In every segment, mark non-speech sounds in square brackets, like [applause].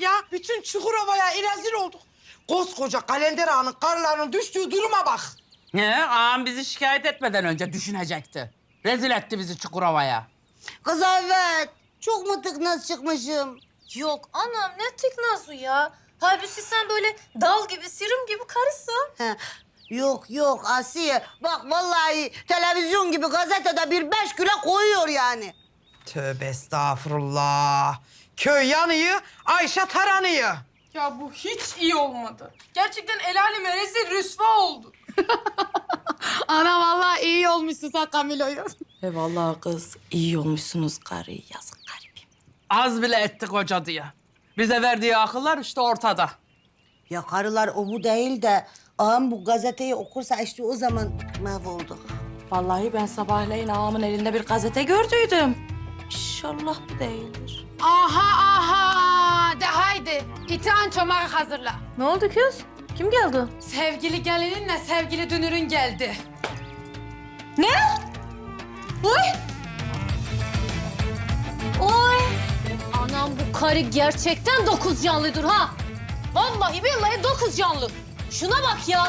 ya. Bütün Çukurova'ya rezil olduk. Koskoca kalender ağanın karılarının düştüğü duruma bak. He, ağam bizi şikayet etmeden önce düşünecekti. Rezil etti bizi Çukurova'ya. Kız evet. Çok mu tıknaz çıkmışım? Yok anam ne tıknazı ya. Halbuki sen böyle dal gibi, sirim gibi karısın. Yok yok Asiye. Bak vallahi televizyon gibi gazetede bir beş kilo koyuyor yani. Tövbe estağfurullah. Köy yanıyor, Ayşe taranıyor. Ya bu hiç iyi olmadı. Gerçekten el aleme rezil rüsva oldu. [laughs] Ana vallahi iyi olmuşsun sen Camilo'yu. He vallahi kız iyi olmuşsunuz karı yazık garibim. Az bile etti koca diye. Bize verdiği akıllar işte ortada. Ya karılar o bu değil de ağam bu gazeteyi okursa işte o zaman mahvolduk. Vallahi ben sabahleyin ağamın elinde bir gazete gördüydüm. İnşallah bu değildir. Aha aha de haydi. İtihan çomağı hazırla. Ne oldu kız? Kim geldi? Sevgili gelininle sevgili dünürün geldi. Oy! Anam bu karı gerçekten dokuz canlıdır ha. Vallahi billahi dokuz canlı. Şuna bak ya.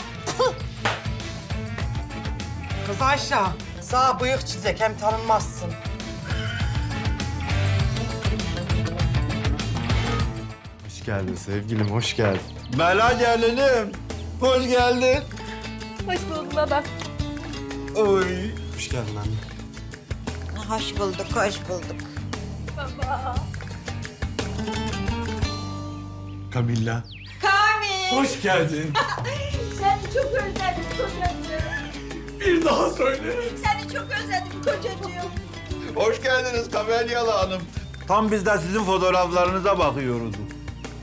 Kız Ayşe, sağ bıyık çizek hem tanınmazsın. Geldin sevgilim, hoş geldin. Bela gelinim. Hoş geldin. Hoş bulduk baba. Oy. Hoş geldin anne. Hoş bulduk, hoş bulduk. Kamilla. Hoş geldin. [laughs] Seni çok özledim kocacığım. Bir daha söyle. Seni çok özledim kocacığım. Hoş geldiniz Kamelyalı Hanım. Tam biz de sizin fotoğraflarınıza bakıyoruz.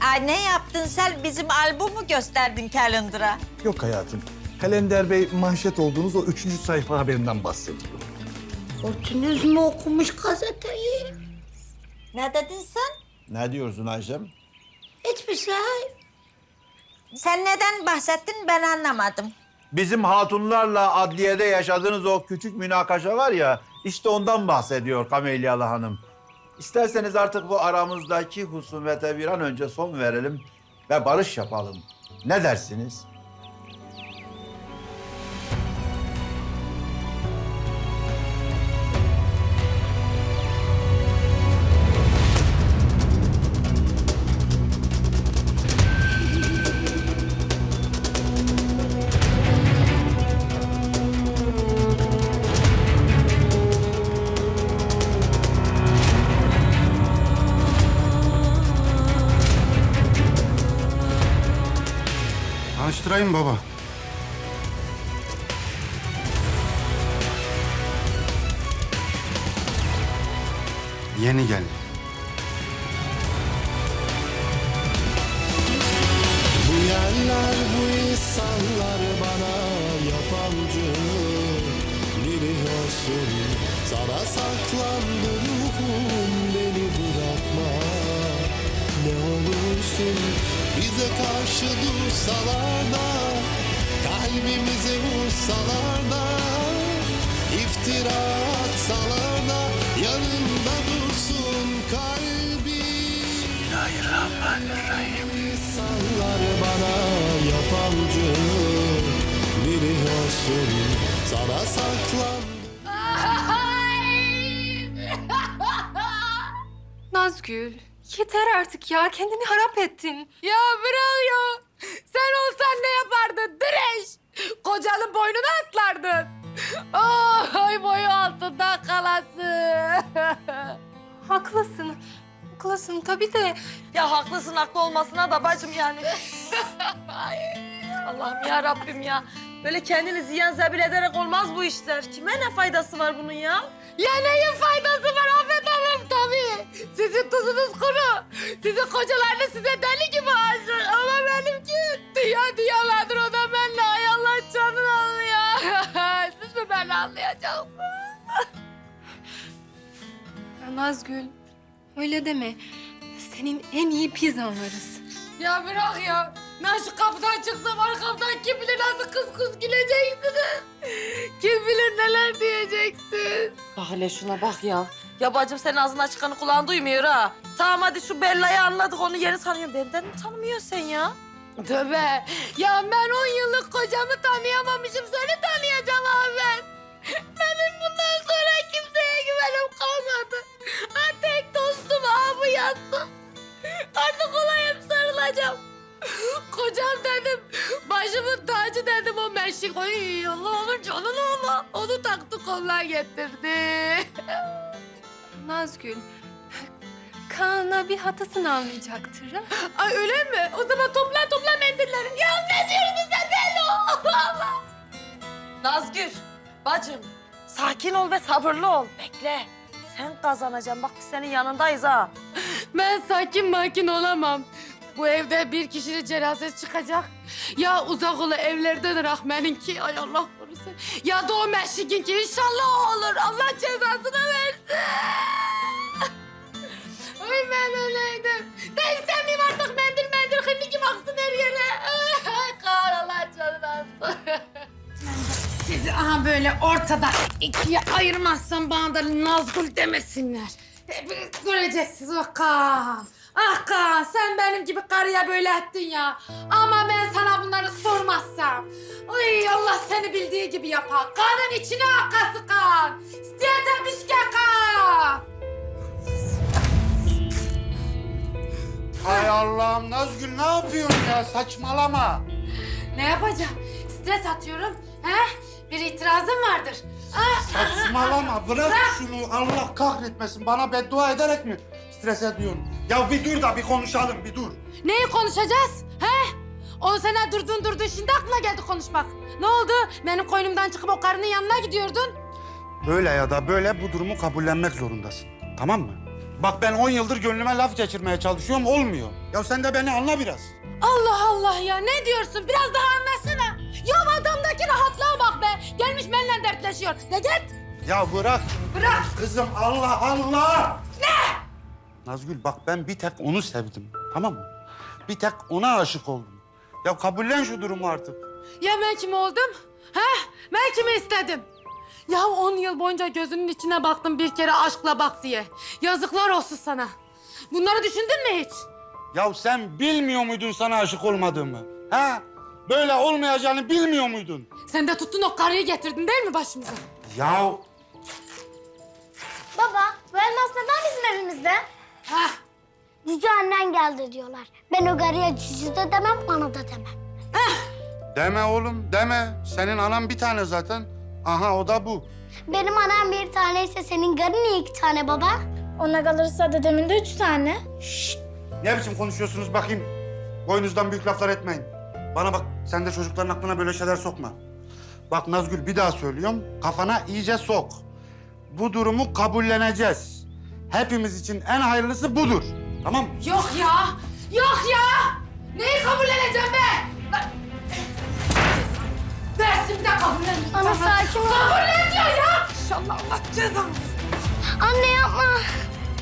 Ay ne yaptın sen? Bizim albumu gösterdin calendar'a. Yok hayatım. Kalender Bey manşet olduğunuz o üçüncü sayfa haberinden bahsediyor. Fortunuz mu okumuş gazeteyi? Ne dedin sen? Ne diyorsun Ayşem? Hiçbir şey. Sen neden bahsettin ben anlamadım. Bizim hatunlarla adliyede yaşadığınız o küçük münakaşa var ya, işte ondan bahsediyor Kamelyalı Hanım. İsterseniz artık bu aramızdaki husumete bir an önce son verelim ve barış yapalım. Ne dersiniz? Tanıştırayım baba. Yeni geldi. Bu yerler bu insanlar bana yabancı Biliyorsun sana saklandı ruhum Ne olursun. Bize karşı dursalar da Kalbimize vursalar da iftira atsalar da Yanımda dursun kalbim. İnsanlar bana yabancı Biliyorsun sana saklan. [laughs] Nazgül yeter artık ya kendini harap ettin. Ya bırak ya. Sen olsan ne yapardın? Direş. Kocanın boynuna atlardın. Ay boyu altında kalası. [laughs] Haklısın. Haklısın tabii de Ya haklısın haklı olmasına da bacım yani. [laughs] Allah'ım ya Rabbim ya. Böyle kendini ziyan zebil ederek olmaz bu işler. Kime ne faydası var bunun ya? Ya neyin faydası var Afet. Sizin tuzunuz kuru. Sizin kocalarınız size deli gibi aşık. Ama benimki dünya dünyalardır o da benimle. Ay Allah canını alıyor. [laughs] Siz mi beni anlayacaksınız? ya Nazgül öyle deme. Senin en iyi biz anlarız. Ya bırak ya. Ben şu kapıdan çıksam arkamdan kim bilir nasıl kız kız güleceksiniz. Kim bilir neler diyeceksiniz. Bak hele şuna bak ya. Ya bacım senin ağzından çıkanı kulağın duymuyor ha. Tamam hadi şu Bella'yı anladık onu yeni tanıyorum. Benden mi tanımıyorsun sen ya? Tövbe. Ya ben on yıllık kocamı tanıyamamışım. Seni tanıyacağım abi ben. Benim bundan sonra kimseye güvenim kalmadı. Ha, tek dostum abi yattı. Artık ona hep sarılacağım. Kocam dedim, başımın tacı dedim o meşik. Ay Allah onun canını Allah. Onu taktı koluna getirdi. Nazgül, Kaan'a bir hatasını anlayacaktır ha? Ay öyle mi? O zaman topla topla mendilleri. Ya ne diyorsun sen Allah. Nazgül, bacım sakin ol ve sabırlı ol. Bekle. Sen kazanacaksın. Bak biz senin yanındayız ha. Ben sakin makin olamam. Bu evde bir kişinin cenazesi çıkacak. Ya uzak ola evlerden rahmeninki. Ay Allah korusun. Ya da o meşikinki. İnşallah olur. Allah cezasını versin. Ay ben öleydim. De istemeyeyim artık mendil mendil. Hınnikim aksın her yere. Ay kar Allah canını. Sizi aha böyle ortada ikiye ayırmazsam bana da Nazgul demesinler. Hepiniz göreceksiniz Kaan. Ah Kaan sen benim gibi karıya böyle ettin ya. Ama ben bunları sormazsam. Ay Allah seni bildiği gibi yapar. Kaan'ın içine akası Kaan. İsteyememiş ki Kaan. Hay Allah'ım Nazgül ne yapıyorsun ya saçmalama. Ne yapacağım? Stres atıyorum. He? Bir itirazın vardır. Ah, Saçmalama bırak şunu Allah kahretmesin bana beddua ederek mi stres ediyorsun? Ya bir dur da bir konuşalım bir dur. Neyi konuşacağız? He? On sene durdun durdun şimdi aklına geldi konuşmak. Ne oldu? Benim koynumdan çıkıp o karının yanına gidiyordun. Böyle ya da böyle bu durumu kabullenmek zorundasın. Tamam mı? Bak ben 10 yıldır gönlüme laf geçirmeye çalışıyorum olmuyor. Ya sen de beni anla biraz. Allah Allah ya ne diyorsun? Biraz daha anlasana. Ya adamdaki rahatlığa bak be. Gelmiş benimle dertleşiyor. De git. Ya bırak. Bırak. Kızım Allah Allah. Ne? Nazgül bak ben bir tek onu sevdim. Tamam mı? Bir tek ona aşık oldum. Ya kabullen şu durumu artık. Ya ben kim oldum? He? Ben kimi istedim? Ya on yıl boyunca gözünün içine baktım bir kere aşkla bak diye. Yazıklar olsun sana. Bunları düşündün mü hiç? Ya sen bilmiyor muydun sana aşık olmadığımı? Ha? Böyle olmayacağını bilmiyor muydun? Sen de tuttun o karıyı getirdin değil mi başımıza? Ya Baba, bu elmas neden bizim evimizde? Hah. Cici annen geldi diyorlar. Ben o garıya cici de demem, bana da demem. deme oğlum deme. Senin anan bir tane zaten. Aha o da bu. Benim annem bir taneyse senin garın niye iki tane baba? Ona kalırsa dedemin de üç tane. Ne biçim konuşuyorsunuz bakayım? Boynuzdan büyük laflar etmeyin. Bana bak sen de çocukların aklına böyle şeyler sokma. Bak Nazgül bir daha söylüyorum. Kafana iyice sok. Bu durumu kabulleneceğiz. Hepimiz için en hayırlısı budur. Tamam mı? Yok ya. Yok ya. Neyi kabulleneceğim ben? Ben- Dersim de kabulleneceğim. Ana sakin ol. Kabullen diyor ya. İnşallah Allah cezanı. Anne yapma.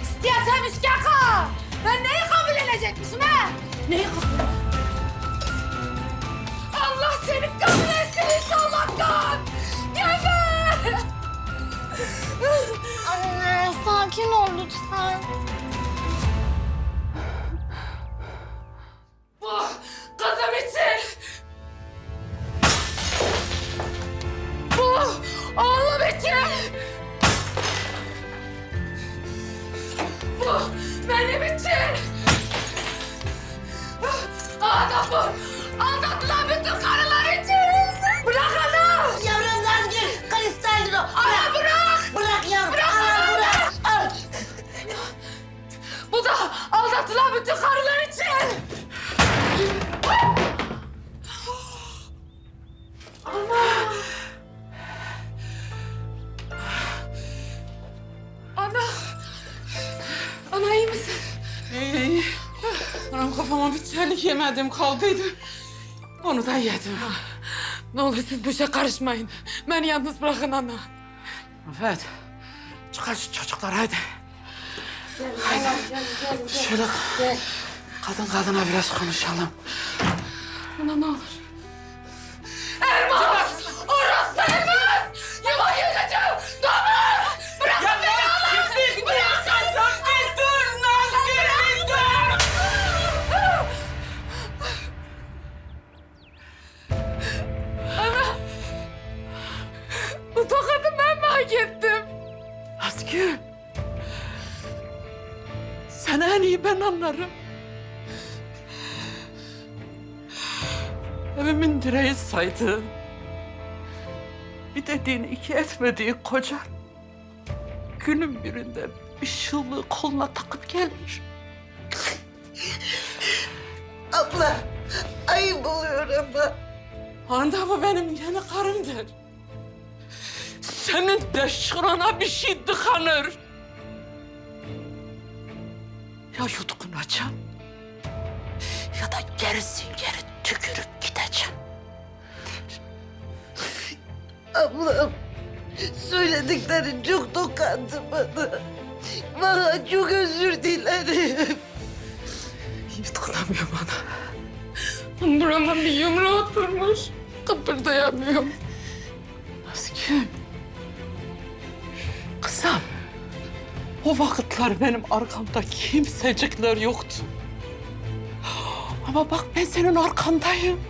İsteyesem iskaka. Ben neyi kabullenecekmişim ha? Neyi kabul Allah seni kabul etsin inşallah kan. Geber. Anne sakin ol lütfen. İçin. Bu oğlum için. Bu benim için. Adamı aldattılar bütün karılar için. Bırak ana. Yavrum Nazgül, kristaldir o. Ana bırak. Bırak yavrum. Bırak Ana, bana. bırak. Al. Bu da aldattılar bütün karılar için. Kafama bir yemedim kaldıydı. Onu da yedim. Ne olur siz bu işe karışmayın. Beni yalnız bırakın ana. Afet. Çıkar şu çocuklar hadi. Haydi. Şöyle kadın kadına biraz konuşalım. Ana ne olur. Seni en iyi ben anlarım. Evimin direği saydığın, bir dediğini iki etmediği kocan, günün birinde bir şıllığı koluna takıp gelir. Abla ayıp oluyor ama. Anda bu benim yeni karımdır. Senin de şurana bir şey tıkanır. Ya yutkunacağım ya da gerisin geri tükürüp gideceğim. Ablam söylediklerin çok dokandı bana. Bana çok özür dilerim. Yutkunamıyorum ana. Burama bir yumru oturmuş. Kıpırdayamıyorum. Nazgül. Kızım. O vakitler benim arkamda kimsecikler yoktu. Ama bak ben senin arkandayım.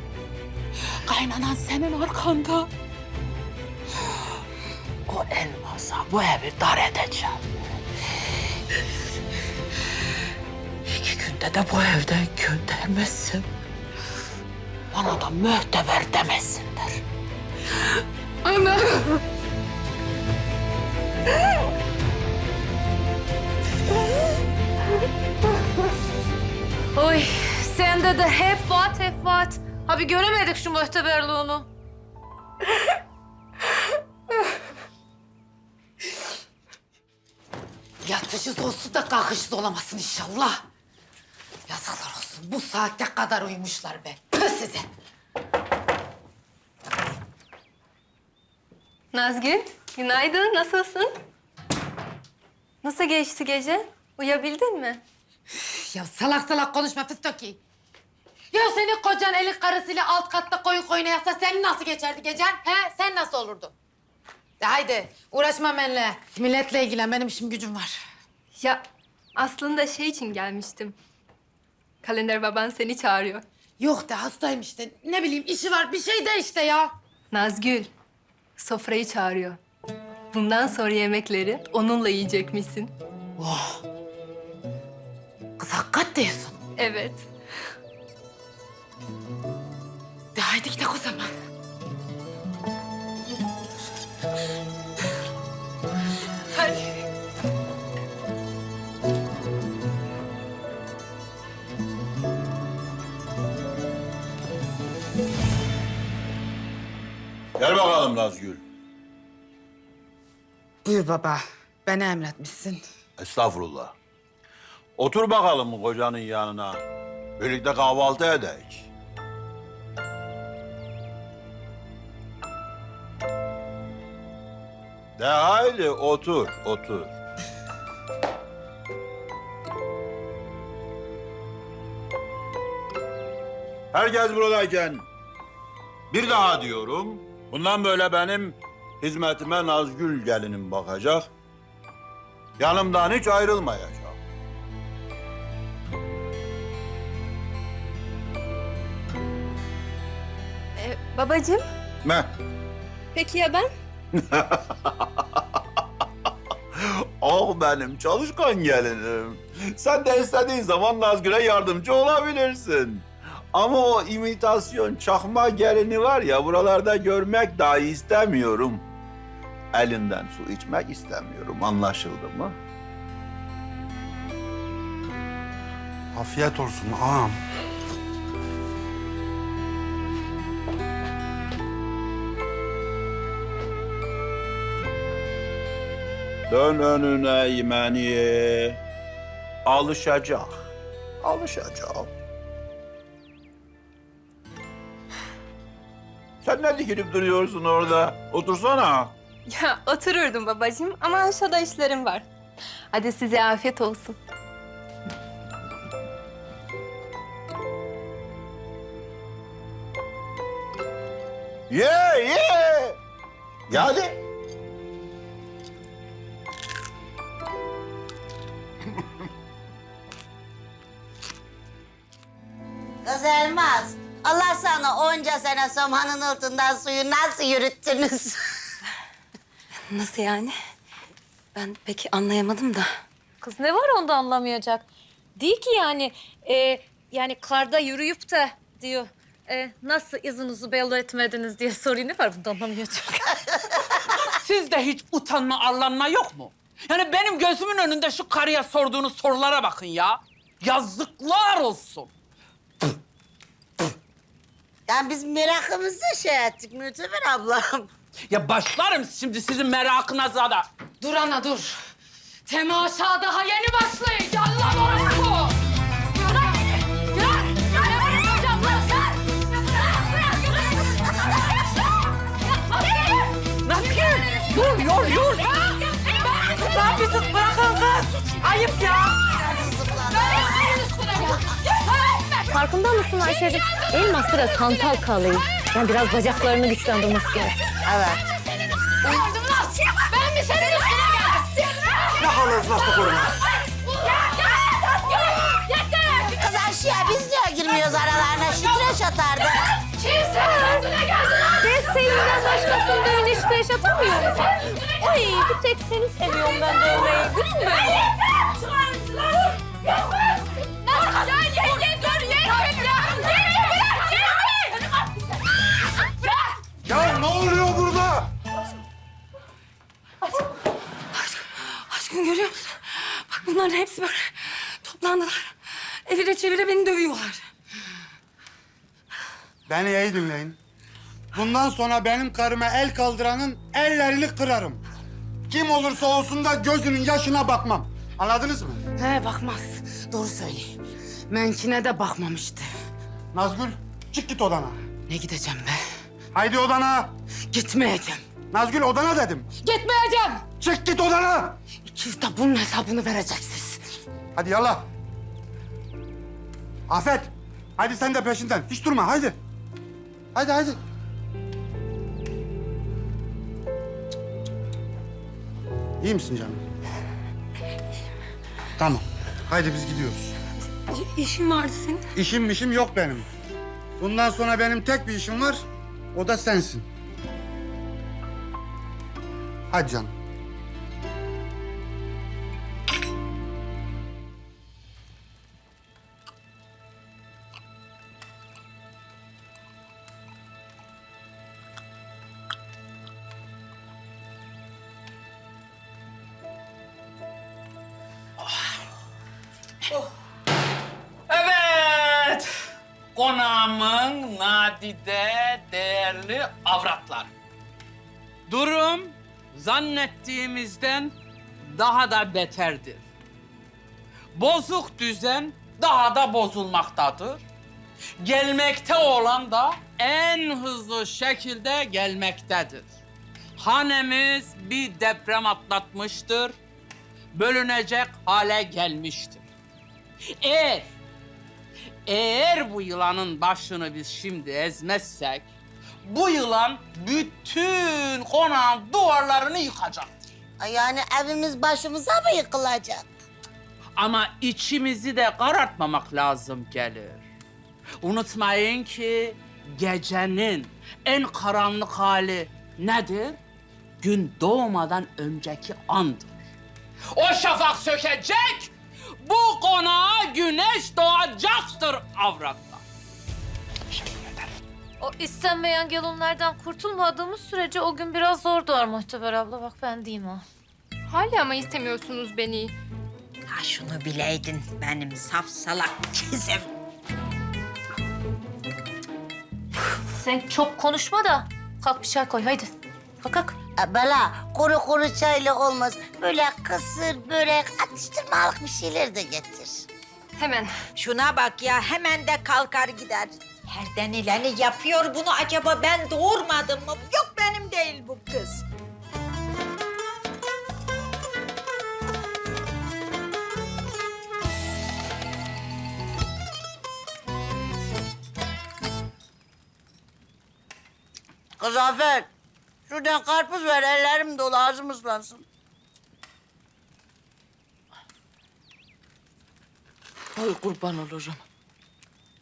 Kaynanan senin arkanda. O elmasa bu evi dar edeceğim. İki günde de bu evden göndermezsin. Bana da mühteber demesinler. Ana. Oy sende de hep vaat hep vaat. Abi göremedik şu mühteberliğini. Yatışız olsun da kalkışız olamasın inşallah. Yazıklar olsun. Bu saatte kadar uyumuşlar be. Püh size. Nazgül, günaydın. Nasılsın? Nasıl geçti gece? Uyuyabildin mi? Ya salak salak konuşma Fıstıki. Ya senin kocan elin karısıyla alt katta koyun koyuna yatsa senin nasıl geçerdi gecen? He? Sen nasıl olurdun? De haydi uğraşma benimle. Milletle ilgilen benim işim gücüm var. Ya aslında şey için gelmiştim. Kalender baban seni çağırıyor. Yok de hastayım işte. Ne bileyim işi var bir şey de işte ya. Nazgül, sofrayı çağırıyor. Bundan sonra yemekleri onunla yiyecekmişsin. Oh. Kız hakikat diyorsun. Evet. De haydi gidelim o zaman. Hadi. Gel bakalım Nazgül. Buyur baba. Beni emretmişsin. Estağfurullah. Otur bakalım kocanın yanına. Birlikte kahvaltı edek. De haydi otur, otur. Herkes buradayken bir daha diyorum. Bundan böyle benim hizmetime Nazgül gelinim bakacak. Yanımdan hiç ayrılmayacak. Babacığım, Ne? peki ya ben? [laughs] Ah benim çalışkan gelinim. Sen de istediğin zaman Nazgül'e yardımcı olabilirsin. Ama o imitasyon çakma gelini var ya buralarda görmek dahi istemiyorum. Elinden su içmek istemiyorum. Anlaşıldı mı? Afiyet olsun ağam. Dön önüne yemeni. Alışacak. Alışacak. Sen ne dikilip duruyorsun orada? Otursana. Ya otururdum babacığım ama aşağıda işlerim var. Hadi size afiyet olsun. Ye ye. Ya hadi. Elmas, Allah sana onca sene samanın altından suyu nasıl yürüttünüz? [laughs] Nasıl yani? Ben peki anlayamadım da. Kız ne var onda anlamayacak? Değil ki yani. e, yani karda yürüyüp de diyor. e, nasıl izinizi belli etmediniz diye soruyor. Ne var bunda anlamayacak. [laughs] Sizde hiç utanma, arlanma yok mu? Yani benim gözümün önünde şu karıya sorduğunuz sorulara bakın ya. Yazıklar olsun. Yani biz merakımızla şey ettik Müteber ablam. Ya başlarım şimdi sizin merakınıza da. Dur ana dur. Temaşa daha yeni başlıyor. Yallah orası. Dur, yor, yor. Ne yapıyorsunuz? Bırakın kız. Ayıp ya. Farkında mısın Ayşe'cim? Elmas biraz hantal kalıyor. Yani biraz bacaklarını güçlendirmesi gerek. Evet. Ben mi senin üstüne geldim? Ne halınız nasıl koruma? Kız Ayşe biz niye girmiyoruz aralarına? Şitreş atardı. Kimse üstüne geldi lan. Ben seninle başkasını dövün işte yaşatamıyorum. Ay bir tek seni seviyorum ben dövmeyi. Gülüm böyle. Ya ne oluyor burada? Aşkım görüyor musun? Bak bunların hepsi böyle toplandılar. Evire çevire beni dövüyorlar. Beni iyi dinleyin. Bundan sonra benim karıma el kaldıranın ellerini kırarım. Kim olursa olsun da gözünün yaşına bakmam. Anladınız mı? He bakmaz. Doğru söyle. Menkine de bakmamıştı. Nazgül çık git odana. Ne gideceğim be? Haydi odana. Gitmeyeceğim. Nazgül odana dedim. Gitmeyeceğim. Çık git odana. İkiniz de bunun hesabını vereceksiniz. Hadi yallah. Afet. Hadi sen de peşinden. Hiç durma haydi. Haydi haydi. İyi misin canım? Tamam. Haydi biz gidiyoruz. İşim vardı senin. İşim işim yok benim. Bundan sonra benim tek bir işim var. O da sensin. Hadi canım. Evet. Konağımın nadide değerli avratlar. Durum zannettiğimizden daha da beterdir. Bozuk düzen daha da bozulmaktadır. Gelmekte olan da en hızlı şekilde gelmektedir. Hanemiz bir deprem atlatmıştır. Bölünecek hale gelmiştir. Eğer eğer bu yılanın başını biz şimdi ezmezsek bu yılan bütün konağın duvarlarını yıkacak. Ay, Yani evimiz başımıza mı yıkılacak? Ama içimizi de karartmamak lazım gelir. Unutmayın ki gecenin en karanlık hali nedir? Gün doğmadan önceki andır. O şafak sökecek, bu konağa güneş doğacaktır avratlar. O istenmeyen gelinlerden kurtulmadığımız sürece o gün biraz zor doğar Muhteber abla. Bak ben diyeyim ha. Hala ama istemiyorsunuz beni. Ha şunu bileydin benim saf salak kızım. Sen çok konuşma da kalk bir çay koy haydi. Kalk kalk. Bela kuru kuru çayla olmaz. Böyle kısır, börek, atıştırmalık bir şeyler de getir. Hemen. Şuna bak ya hemen de kalkar gider. Her denileni yapıyor bunu acaba ben doğurmadım mı? Yok benim değil bu kız. Kız Afet, şuradan karpuz ver ellerim dolu ağzım ıslansın. Ay kurban olurum.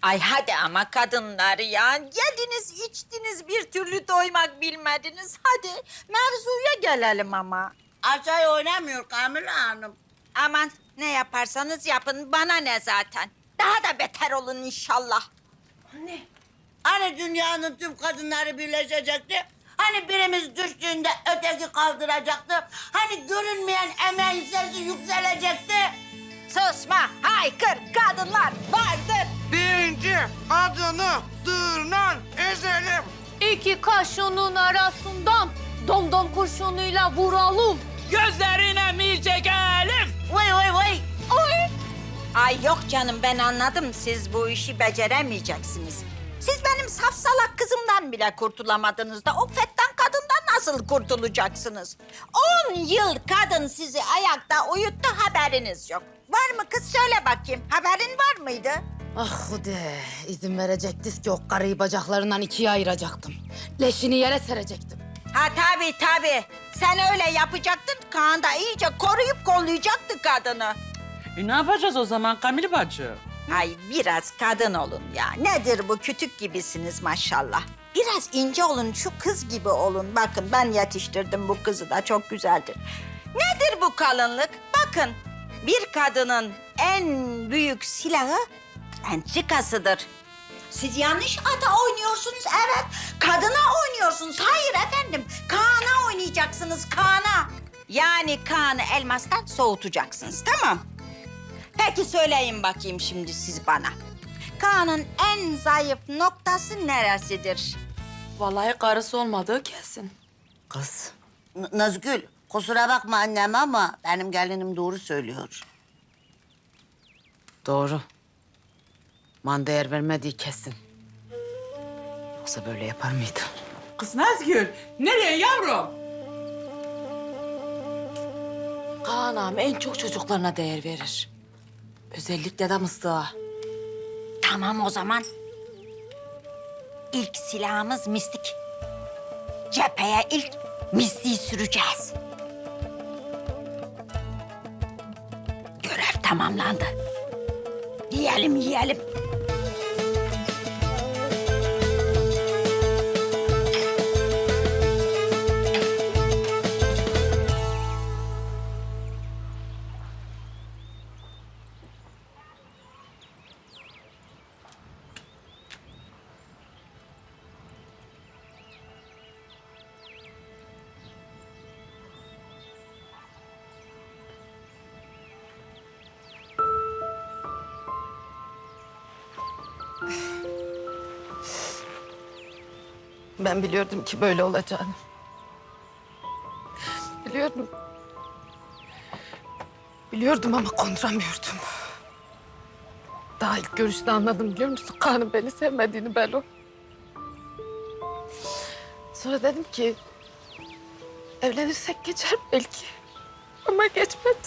Ay hadi ama kadınlar ya. Yediniz içtiniz bir türlü doymak bilmediniz. Hadi mevzuya gelelim ama. Aşağıya oynamıyor Kamile Hanım. Aman Ne yaparsanız yapın bana ne zaten. Daha da beter olun inşallah. Hani dünyanın tüm kadınları birleşecekti? Hani birimiz düştüğünde öteki kaldıracaktı? Hani görünmeyen emeğin sesi yükselecekti? Susma, haykır, kadınlar vardır. Birinci adını dırnan ezelim. İki kaşının arasından domdom kurşunuyla vuralım. Gözlerine mi çekelim? Vay vay vay. Ay yok canım ben anladım. Siz bu işi beceremeyeceksiniz. Siz benim safsalak kızımdan bile kurtulamadınız da o kadından nasıl kurtulacaksınız? On yıl kadın sizi ayakta uyuttu haberiniz yok. Var mı kız söyle bakayım haberin var mıydı? Ah Hude, izin verecektiz ki o karıyı bacaklarından ikiye ayıracaktım. Leşini yere serecektim. Ha tabii tabii. Sen öyle yapacaktın. Kaan da iyice koruyup kollayacaktı kadını. E ne yapacağız o zaman Kamil bacı? Ay biraz kadın olun ya. Nedir bu kütük gibisiniz maşallah. Biraz ince olun, şu kız gibi olun. Bakın ben yetiştirdim bu kızı da çok güzeldir. Nedir bu kalınlık? Bakın bir kadının en büyük silahı entrikasıdır. Siz yanlış ata oynuyorsunuz evet. Kadına oynuyorsunuz. Hayır efendim. Kaan'a oynayacaksınız Kaan'a. Yani Kaan'ı elmastan soğutacaksınız tamam. Peki söyleyin bakayım şimdi siz bana. Kaan'ın en zayıf noktası neresidir? Vallahi karısı olmadığı kesin. Kız. N- Nazgül, kusura bakma annem ama benim gelinim doğru söylüyor. Doğru. Man değer vermediği kesin. Yoksa böyle yapar mıydı? Kız Nazgül, nereye yavrum? Kaan ağam en çok çocuklarına değer verir. Özellikle de mıstığa. Tamam o zaman. İlk silahımız mistik. Cepheye ilk mistiği süreceğiz. Görev tamamlandı. Yiyelim yiyelim. Ben biliyordum ki böyle olacağını. Biliyordum. Biliyordum ama konduramıyordum. Daha ilk görüşte anladım biliyor musun? Kaan'ın beni sevmediğini Belo. Sonra dedim ki... Evlenirsek geçer belki. Ama geçmedi.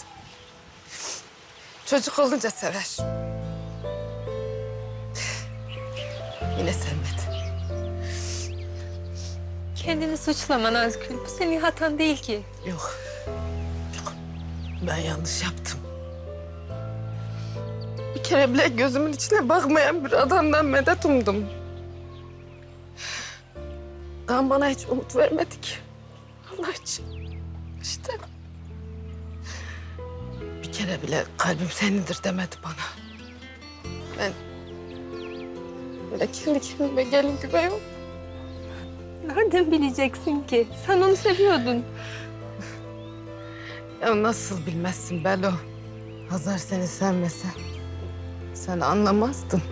Çocuk olunca sever. Yine sevmedi. Kendini suçlama Nazgül. Bu senin hatan değil ki. Yok. Yok. Ben yanlış yaptım. Bir kere bile gözümün içine bakmayan bir adamdan medet umdum. Kan bana hiç umut vermedi ki. Allah için. İşte. Bir kere bile kalbim senindir demedi bana. Ben böyle kendi kendime gelin gibi yok. Nereden bileceksin ki? Sen onu seviyordun. Ya nasıl bilmezsin Belo? Hazar seni sevmese sen anlamazdın.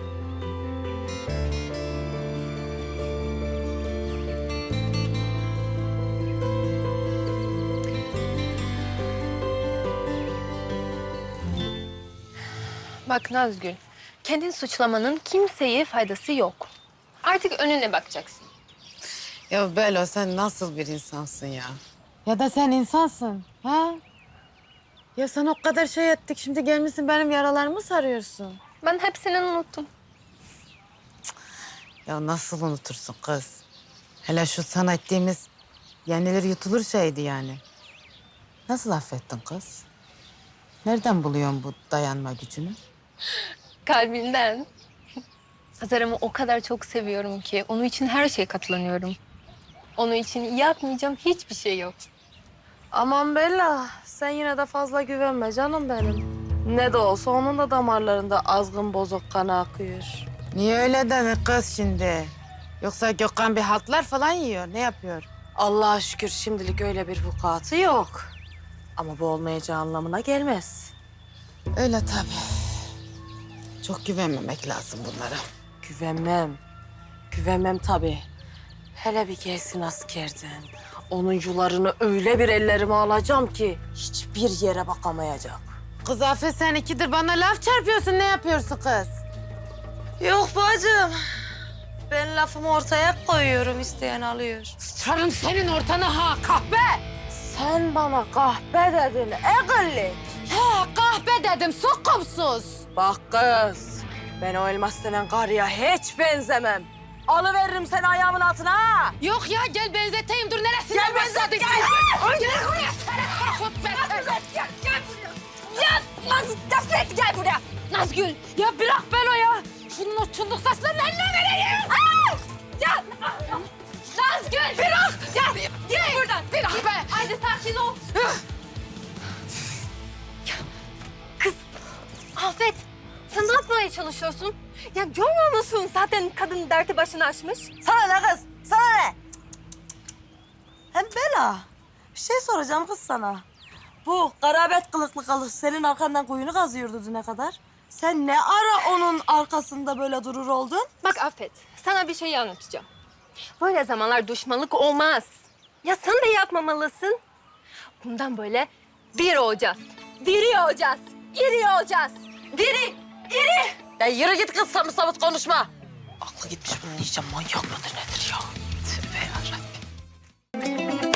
Bak Nazgül, kendini suçlamanın kimseye faydası yok. Artık önüne bakacaksın. Ya Belo sen nasıl bir insansın ya? Ya da sen insansın ha? Ya sen o kadar şey ettik şimdi gelmişsin benim yaralarımı sarıyorsun. Ben hepsini unuttum. Ya nasıl unutursun kız? Hele şu sana ettiğimiz yenilir yutulur şeydi yani. Nasıl affettin kız? Nereden buluyorsun bu dayanma gücünü? Kalbimden. Hazar'ımı o kadar çok seviyorum ki onun için her şeye katlanıyorum. Onun için yapmayacağım hiçbir şey yok. Aman Bella, sen yine de fazla güvenme canım benim. Ne de olsa onun da damarlarında azgın bozuk kan akıyor. Niye öyle denir kız şimdi? Yoksa Gökhan bir hatlar falan yiyor. Ne yapıyor? Allah'a şükür şimdilik öyle bir vukuatı yok. Ama bu olmayacağı anlamına gelmez. Öyle tabii. Çok güvenmemek lazım bunlara. Güvenmem. Güvenmem tabii. Hele bir gelsin askerden. Onun yularını öyle bir ellerime alacağım ki hiçbir yere bakamayacak. Kız Afet sen ikidir bana laf çarpıyorsun. Ne yapıyorsun kız? Yok bacım. Ben lafımı ortaya koyuyorum, isteyen alıyor. Çarım senin ortana ha kahpe. Sen bana kahpe dedin, egilli. He kahpe dedim sokumsuz. Bak kız, ben o elmas denen karıya hiç benzemem. Alıveririm seni ayağımın altına ha. Yok ya gel benzeteyim dur neresinden Gel benzet, başladın? gel. Gel buraya sana kahpe sen. Ya Naz, Gafet gel buraya. Nazgül. Ya bırak ben o ya. Şunun o çunduk saçlarını eline vereyim. Ya Nazgül. Bırak. Ya Git buradan. bırak be. Haydi sakin ol. Kız, Afet. Sen ne yapmaya çalışıyorsun? Ya görmüyor musun zaten kadın derdi başını açmış? Sana ne kız? Sana ne? Hem Bela, bir şey soracağım kız sana. Bu garabet kılıklı kalık senin arkandan kuyunu kazıyordu düne kadar. Sen ne ara onun arkasında böyle durur oldun? Bak Afet, sana bir şey anlatacağım. Böyle zamanlar düşmanlık olmaz. Ya sen de yapmamalısın. Bundan böyle bir olacağız. Diri olacağız. İri olacağız. Diri, Eri! Ya yürü git kız samı samut konuşma. Aklı gitmiş bunun iyice manyak mıdır nedir ya? Tövbe yarabbim.